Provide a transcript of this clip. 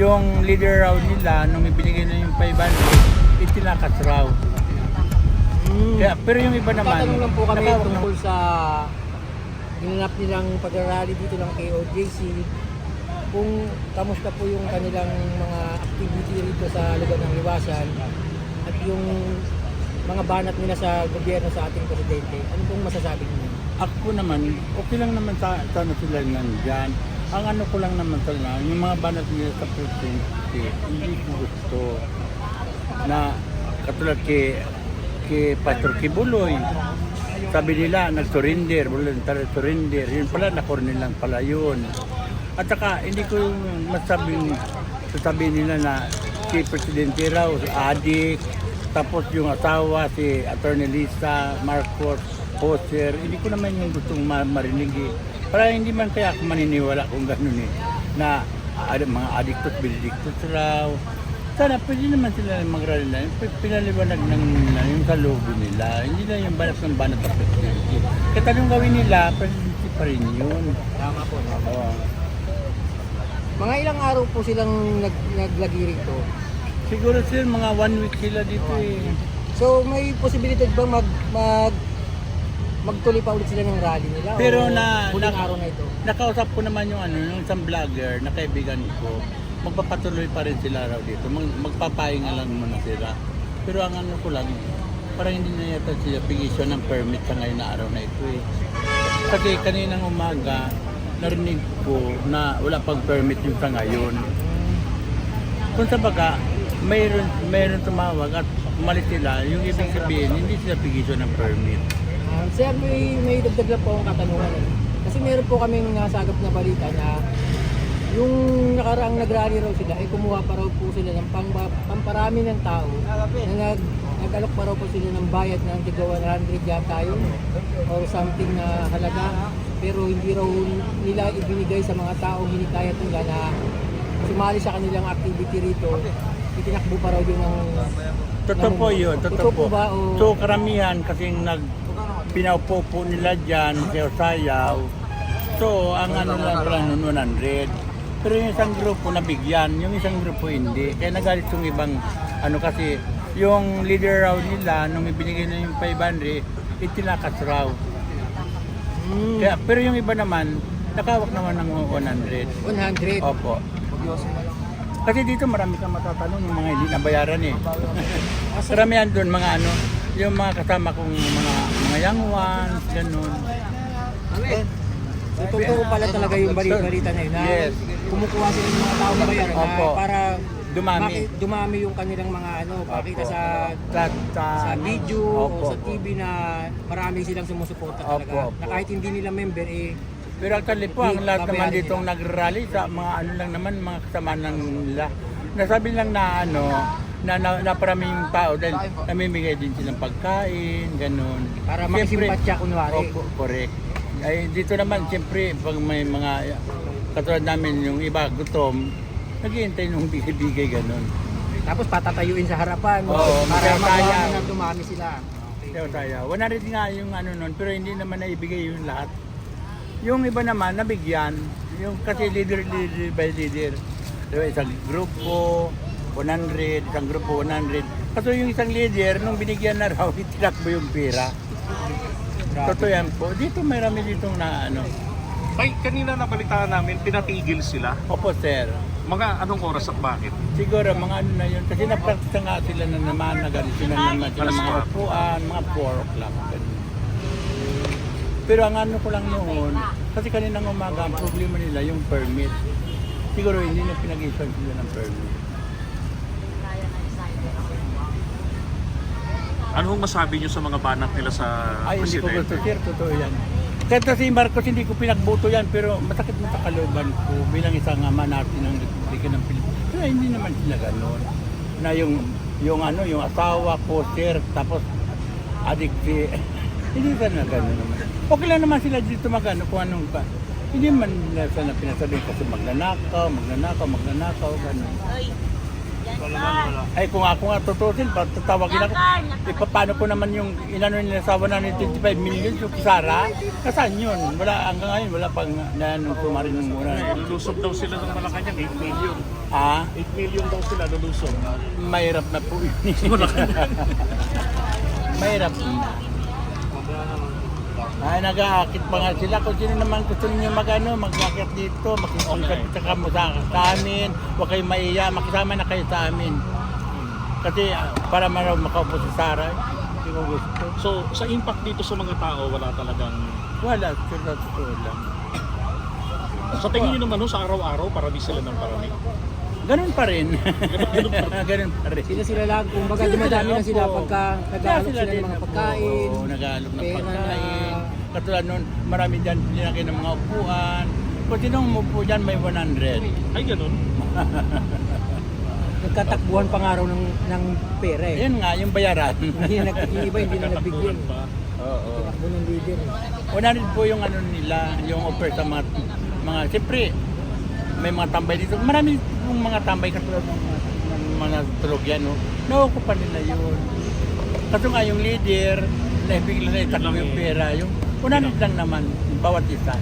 yung leader raw nila, nung ibinigay na yung 500, itinakas raw. Mm. Kaya, pero yung iba naman, Tatanong lang po kami nakawak tungkol sa ginanap nilang pag-rally dito ng KOJC. Kung kamusta po yung kanilang mga activity rito sa lugar ng Liwasan at yung mga banat nila sa gobyerno sa ating presidente. Ano pong masasabi niyo? Ako naman, okay lang naman sa, sana sila nandyan. Ang ano ko lang naman sana, yung mga banat nila sa presidente, hindi ko gusto na katulad kay, kay Pastor Kibuloy. Sabi nila, nag-surrender, voluntary surrender. Yun pala, nakornil lang pala yun. At saka, hindi ko masabing, sasabihin nila na si Presidente raw, adik, tapos yung asawa, si Attorney Lisa Marcos Poser, hindi ko naman yung gustong ma- marinig eh. Para hindi man kaya ako maniniwala kung ganun eh, na ad- mga adictos, benedictos raw. Sana pwede naman sila. P- Pinaliwanag ng na yung kalooban nila. Hindi na yung banat ng banat ng presidente. Kahit anong gawin nila, presidente pa rin yun. Tama po. Oo. Mga ilang araw po silang nag naglagi rito. Siguro sila mga one week sila dito eh. So may posibilidad bang mag, mag magtuloy pa ulit sila ng rally nila? Pero o na- huling na- araw na ito? Nakausap ko naman yung ano, yung isang vlogger na kaibigan ko. Magpapatuloy pa rin sila raw dito. Mag, magpapahinga lang muna sila. Pero ang ano ko lang, parang hindi na yata sila pigisyon ng permit sa ngayon na araw na ito eh. Kasi kaninang umaga, narinig ko na wala pang permit yung sa ngayon. Kung sa baga, mayroon, mayroon tumawag at umalis sila, yung ibig sabihin, hindi sila pigisyon ng permit. Um, sir, may, may dagdag lang po akong katanungan. Eh. Kasi meron po kaming nasagap na balita na yung nakaraang nagrally raw sila, ay kumuha pa raw po sila ng pang, pamparami ng tao na nag, nag-alok pa raw po sila ng bayad ng tiga 100 yata yun or something na halaga pero hindi raw nila ibinigay sa mga tao hinikayat nila na sumali sa kanilang activity rito itinakbo pa raw yun ng Totoo po yun, totoo po ba o So karamihan kasing nag pinaupo po nila dyan sa sayaw. So ang ano lang pala nun 100. Pero yung isang grupo nabigyan, yung isang grupo hindi. Kaya nagalit yung ibang ano kasi yung leader raw nila nung ibinigay na yung 500, itinakas raw. Mm, Kaya, pero yung iba naman, nakawak naman ng 100. 100 Opo. Kasi dito marami kang matatanong yung mga hindi nabayaran eh. Karamihan doon mga ano, yung mga kasama kong mga mga young ones, ganun. So, totoo pala talaga yung balita, na yun na Yes. kumukuha sila ng mga tao na bayaran na Opo. para Dumami. maki- dumami yung kanilang mga ano, pakita sa Sa, sa, sa video Opo, o sa. TV na marami silang sumusuporta talaga. opo. Na kahit hindi nila member eh Pero actually po, ang lahat naman babayaran ditong nag-rally sa mga ano lang naman, mga kasama ng nila. Nasabi lang na ano, na, na, na maraming tao dahil namimigay din silang pagkain, ganun. para makisimpatya kunwari. Opo, correct. Ay, dito naman, siyempre, pag may mga, katulad namin, yung iba, gutom, naghihintay nung bigay-bigay, ganun. Tapos patatayuin sa harapan Oo, para magkakaya. magawa na dumami sila. Kaya tayo, 100 nga yung ano nun, pero hindi naman naibigay yung lahat. Yung iba naman, nabigyan. Yung kasi leader, leader by leader. Diba, isang grupo, 100, isang grupo, 100. Kaso yung isang leader, nung binigyan na raw, itinakbo yung pera. Totoo yan po. Dito may rami ditong na ano. Ay, kanina nabalitaan namin, pinatigil sila. Opo, sir. Mga anong oras at bakit? Siguro mga ano na yun. Kasi napractice nga sila na naman, nagalito na naman sila Alas mga kwatro. upuan, mga 4 o'clock. ganun. Pero ang ano ko lang noon, kasi kaninang umaga, ang problema nila yung permit. Siguro hindi na pinag-issue sila ng permit. Ano hong masabi niyo sa mga banat nila sa Ay, hindi ko gusto, presidente? sir, totoo yan. Kahit na si Marcos, hindi ko pinagbuto yan, pero masakit mo sa kalooban ko bilang isang ama natin ng Republika ng Pilipinas. Pero hindi naman sila ganun. Na yung, yung ano, yung asawa ko, sir, tapos adik si... hindi ka na ganun naman. Okay lang naman sila dito magano kung anong pa. Hindi man nila sana pinasabi kasi magnanakaw, magnanakaw, magnanakaw, ganun. Ay kung ako nga tutusin, tatawagin ako. Eh, pa- paano ko naman yung inano nila sa 125 million yung Sara? Kasaan yun? Wala, hanggang ngayon, wala pang na, nung tumarin ng muna. Lulusob daw sila ng Malacanang, 8 million. Ah, 8 million daw sila lulusob. mahirap na po yun. mahirap. Ay, nag-aakit pa nga sila. Kung sino naman gusto niyo mag-ano, mag-aakit dito, makikipag okay. mo sa, sa amin, huwag kayo maiya, makisama na kayo sa amin. Kasi ah, para maraw makaupo si Sarah, hindi ko gusto. So, sa impact dito sa mga tao, wala talagang... Wala, sila totoo lang. Sa tingin nyo naman, no, sa araw-araw, parami sila ng parami. Ganun pa rin. Ganun pa rin. Sila sila lang, kumbaga dumadami na sila pagka nag-aalok sila ng mga pagkain. Oo, nag-aalok ng pagkain. na- Katulad nun, marami dyan linaki ng mga upuan. Kung sinong umupo dyan, may 100. Ay, ganun. Nagkatakbuhan pa nga raw ng, ng pera eh. Ayun nga, yung bayaran. Hindi na nag, yung iba hindi na pa. Oo. Takbo ng leader. eh. 100 po yung ano nila, yung offer sa mga, mga siyempre, may mga tambay dito. Marami yung mga tambay katulad ng mga, tulog yan, no? Nauukupan nila yun. Kaso nga yung leader, naibigla na itakbo yung pera, yung 100 lang naman, bawat isa.